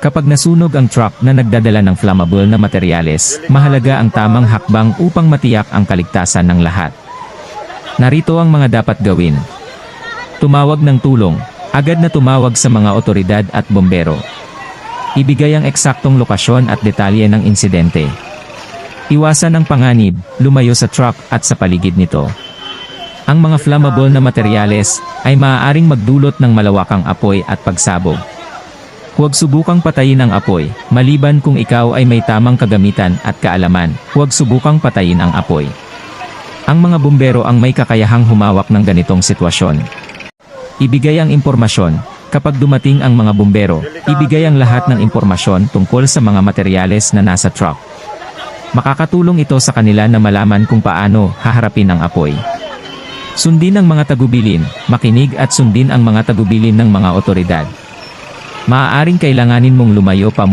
Kapag nasunog ang truck na nagdadala ng flammable na materyales, mahalaga ang tamang hakbang upang matiyak ang kaligtasan ng lahat. Narito ang mga dapat gawin. Tumawag ng tulong. Agad na tumawag sa mga otoridad at bombero. Ibigay ang eksaktong lokasyon at detalye ng insidente. Iwasan ang panganib, lumayo sa truck at sa paligid nito. Ang mga flammable na materyales ay maaaring magdulot ng malawakang apoy at pagsabog. Huwag subukang patayin ang apoy, maliban kung ikaw ay may tamang kagamitan at kaalaman, huwag subukang patayin ang apoy. Ang mga bumbero ang may kakayahang humawak ng ganitong sitwasyon. Ibigay ang impormasyon. Kapag dumating ang mga bumbero, ibigay ang lahat ng impormasyon tungkol sa mga materyales na nasa truck. Makakatulong ito sa kanila na malaman kung paano haharapin ang apoy. Sundin ang mga tagubilin, makinig at sundin ang mga tagubilin ng mga otoridad. Maaaring kailanganin mong lumayo pa